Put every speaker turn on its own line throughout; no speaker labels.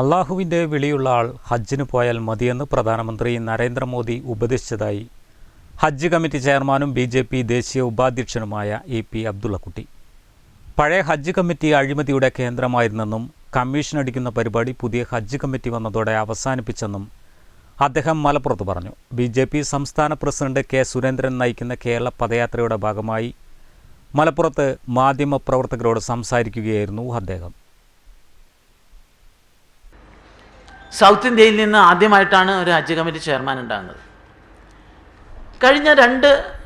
അള്ളാഹുവിന്റെ വിളിയുള്ള ആൾ ഹജ്ജിന് പോയാൽ മതിയെന്ന് പ്രധാനമന്ത്രി നരേന്ദ്രമോദി ഉപദേശിച്ചതായി. ഹജ്ജ് കമ്മിറ്റി ചെയർമാനും ബി ജെ പി ദേശീയ ഉപാധ്യക്ഷനുമായ എ പി അബ്ദുള്ളക്കുട്ടി. പഴയ ഹജ്ജ് കമ്മിറ്റി അഴിമതിയുടെ കേന്ദ്രമായിരുന്നെന്നും കമ്മീഷൻ അടിക്കുന്ന പരിപാടി പുതിയ ഹജ്ജ് കമ്മിറ്റി വന്നതോടെ അവസാനിപ്പിച്ചെന്നും അദ്ദേഹം മലപ്പുറത്ത് പറഞ്ഞു. ബി ജെ പി സംസ്ഥാന പ്രസിഡന്റ് കെ സുരേന്ദ്രൻ നയിക്കുന്ന കേരള പദയാത്രയുടെ ഭാഗമായി മലപ്പുറത്ത് മാധ്യമപ്രവർത്തകരോട് സംസാരിക്കുകയായിരുന്നു അദ്ദേഹം.
സൗത്ത് ഇന്ത്യയിൽ നിന്ന് ആദ്യമായിട്ടാണ് ഒരു ഹജ്ജ് കമ്മിറ്റി ചെയർമാൻ ഉണ്ടാകുന്നത്. കഴിഞ്ഞ രണ്ട്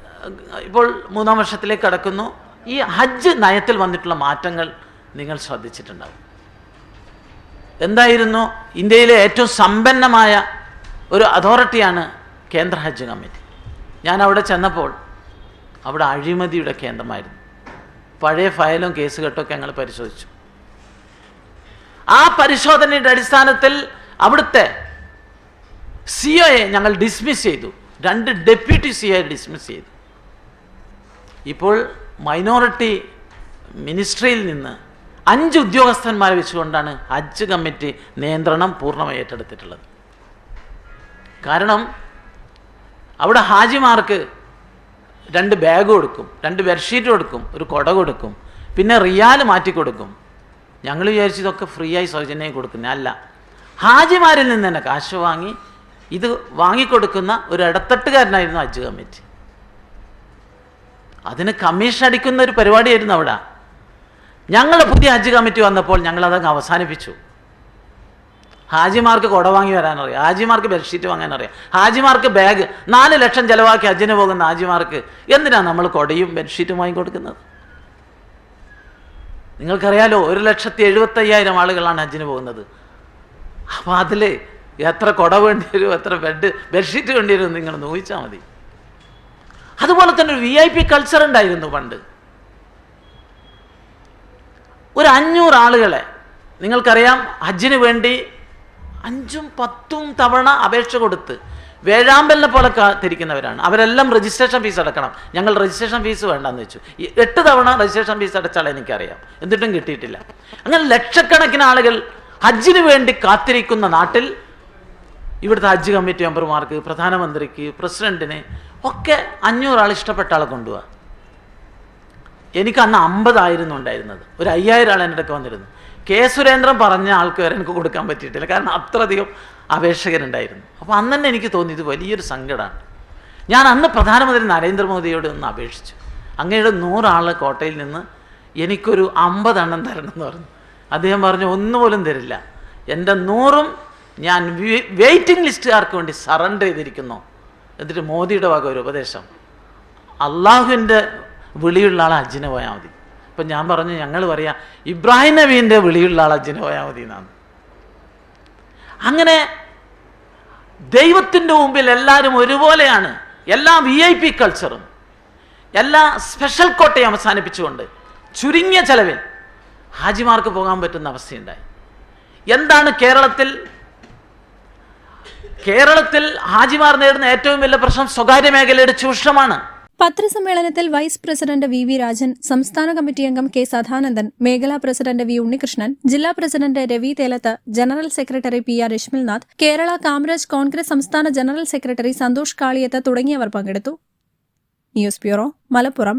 ഇപ്പോൾ മൂന്നാം വർഷത്തിലേക്ക് കടക്കുന്നു. ഈ ഹജ്ജ് നയത്തിൽ വന്നിട്ടുള്ള മാറ്റങ്ങൾ നിങ്ങൾ ശ്രദ്ധിച്ചിട്ടുണ്ടാവും. എന്തായിരുന്നു? ഇന്ത്യയിലെ ഏറ്റവും സമ്പന്നമായ ഒരു അതോറിറ്റിയാണ് കേന്ദ്ര ഹജ്ജ് കമ്മിറ്റി. ഞാൻ അവിടെ ചെന്നപ്പോൾ അവിടെ അഴിമതിയുടെ കേന്ദ്രമായിരുന്നു. പഴയ ഫയലും കേസ് കെട്ടൊക്കെ ഞങ്ങൾ പരിശോധിച്ചു. ആ പരിശോധനയുടെ അടിസ്ഥാനത്തിൽ അവിടുത്തെ സി ഒയെ ഞങ്ങൾ ഡിസ്മിസ് ചെയ്തു. രണ്ട് ഡെപ്യൂട്ടി സി ഒയെ ഡിസ്മിസ് ചെയ്തു. ഇപ്പോൾ മൈനോറിറ്റി മിനിസ്ട്രിയിൽ നിന്ന് അഞ്ച് ഉദ്യോഗസ്ഥന്മാരെ വെച്ചുകൊണ്ടാണ് ഹജ്ജ് കമ്മിറ്റി നിയന്ത്രണം പൂർണമായി ഏറ്റെടുത്തിട്ടുള്ളത്. കാരണം അവിടെ ഹാജിമാർക്ക് രണ്ട് ബാഗ് കൊടുക്കും രണ്ട് ബെഡ്ഷീറ്റ് കൊടുക്കും ഒരു കുട കൊടുക്കും പിന്നെ റിയാൽ മാറ്റി കൊടുക്കും ഞങ്ങൾ വിചാരിച്ചതൊക്കെ ഫ്രീ ആയി സൗജന്യമായി കൊടുക്കുന്നത് അല്ല ഹാജിമാരിൽ നിന്ന് തന്നെ കാശ് വാങ്ങി ഇത് വാങ്ങിക്കൊടുക്കുന്ന ഒരു ഇടത്തട്ടുകാരനായിരുന്നു ഹജ്ജ് കമ്മിറ്റി. അതിന് കമ്മീഷൻ അടിക്കുന്ന ഒരു പരിപാടിയായിരുന്നു അവിടെ. ഞങ്ങൾ പുതിയ ഹജ്ജ് കമ്മിറ്റി വന്നപ്പോൾ ഞങ്ങൾ അതങ്ങ് അവസാനിപ്പിച്ചു. ഹാജിമാർക്ക് കുട വാങ്ങി വരാനറിയാം. ഹാജിമാർക്ക് ബെഡ്ഷീറ്റ് വാങ്ങാനറിയാം. ഹാജിമാർക്ക് ബാഗ് നാല് ലക്ഷം ചിലവാക്കി ഹജ്ജിന് പോകുന്ന ഹാജിമാർക്ക് എന്തിനാണ് നമ്മൾ കുടയും ബെഡ്ഷീറ്റും വാങ്ങി കൊടുക്കുന്നത് നിങ്ങൾക്കറിയാലോ ഒരു ലക്ഷത്തി എഴുപത്തയ്യായിരം ആളുകളാണ് ഹജ്ജിന് പോകുന്നത്. അപ്പോൾ അതിൽ എത്ര കുട വേണ്ടി വരും എത്ര ബെഡ് ബെഡ്ഷീറ്റ് വേണ്ടി വരും നിങ്ങൾ നോയിച്ചാൽ മതി. അതുപോലെ തന്നെ ഒരു വി ഐ പി കൾച്ചർ ഉണ്ടായിരുന്നു പണ്ട്. ഒരു അഞ്ഞൂറ് ആളുകളെ നിങ്ങൾക്കറിയാം ഹജ്ജിന് വേണ്ടി അഞ്ചും പത്തും തവണ അപേക്ഷ കൊടുത്ത് വേഴാമ്പലിനെ പോലെ കാത്തിരിക്കുന്നവരാണ് അവരെല്ലാം രജിസ്ട്രേഷൻ ഫീസ് അടക്കണം. ഞങ്ങൾ രജിസ്ട്രേഷൻ ഫീസ് വേണ്ടെന്ന് വെച്ചു. എട്ട് തവണ രജിസ്ട്രേഷൻ ഫീസ് അടച്ചാൽ എനിക്കറിയാം. എന്നിട്ടും കിട്ടിയിട്ടില്ല. അങ്ങനെ ലക്ഷക്കണക്കിന് ആളുകൾ ഹജ്ജിന് വേണ്ടി കാത്തിരിക്കുന്ന നാട്ടിൽ ഇവിടുത്തെ ഹജ്ജ് കമ്മിറ്റി മെമ്പർമാർക്ക് പ്രധാനമന്ത്രിക്ക് പ്രസിഡന്റിന് ഒക്കെ അഞ്ഞൂറാൾ ഇഷ്ടപ്പെട്ട ആളെ കൊണ്ടുപോവാ എനിക്ക് അന്ന് അമ്പതായിരുന്നു ഉണ്ടായിരുന്നത്. ഒരു അയ്യായിരം ആൾ എന്റെ അടുക്ക വന്നിരുന്നു. കെ സുരേന്ദ്രൻ പറഞ്ഞ ആൾക്ക് വരെ എനിക്ക് കൊടുക്കാൻ പറ്റിയിട്ടില്ല. കാരണം അത്രയധികം അപേക്ഷകരുണ്ടായിരുന്നു. അപ്പോൾ അന്ന് തന്നെ എനിക്ക് തോന്നി ഇത് വലിയൊരു സങ്കടമാണ് ഞാൻ അന്ന് പ്രധാനമന്ത്രി നരേന്ദ്രമോദിയോട് ഒന്ന് അപേക്ഷിച്ചു. അങ്ങയുടെ നൂറാളെ കോട്ടയിൽ നിന്ന് എനിക്കൊരു അമ്പതെണ്ണം തരണം എന്ന് പറഞ്ഞു. അദ്ദേഹം പറഞ്ഞു ഒന്നുപോലും തരില്ല. എന്റെ നൂറും ഞാൻ വെയിറ്റിംഗ് ലിസ്റ്റുകാർക്ക് വേണ്ടി സറണ്ടർ ചെയ്തിരിക്കുന്നു. എന്നിട്ട് മോദിയുടെ വക ഒരു ഉപദേശം. അള്ളാഹുവിന്റെ വിളിയുള്ള ആൾ ഹജ്ജിന് പോയാൽ മതി. അപ്പം ഞാൻ പറഞ്ഞു ഞങ്ങൾ പറയാം ഇബ്രാഹിം നബീന്റെ വിളിയുള്ള ആൾ ഹജ്ജിന് പോയാൽ മതി എന്നാണ്. അങ്ങനെ ദൈവത്തിന്റെ മുമ്പിൽ എല്ലാവരും ഒരുപോലെയാണ്. എല്ലാ വി ഐ പി കൾച്ചറും എല്ലാ സ്പെഷ്യൽ കോട്ടയും അവസാനിപ്പിച്ചുകൊണ്ട് ചുരുങ്ങിയ ചെലവിൽ ഹാജിമാർക്ക് പോകാൻ പറ്റുന്ന അവസ്ഥയുണ്ടായി. എന്താണ് കേരളത്തിൽ? കേരളത്തിൽ ഹാജിമാർ നേടുന്ന ഏറ്റവും വലിയ പ്രശ്നം സ്വകാര്യ മേഖലയുടെ ചൂഷണമാണ്.
പത്രസമ്മേളനത്തിൽ vice president V V Rajan സംസ്ഥാന കമ്മിറ്റി അംഗം കെ സദാനന്ദൻ മേഖലാ പ്രസിഡന്റ് വി ഉണ്ണികൃഷ്ണൻ ജില്ലാ president Ravi Thelath general secretary P R Rashmilnath Kerala Kamaraj Congress സംസ്ഥാന ജനറൽ സെക്രട്ടറി സന്തോഷ് കാളിയത്ത് തുടങ്ങിയവർ പങ്കെടുത്തു. News bureau Malappuram.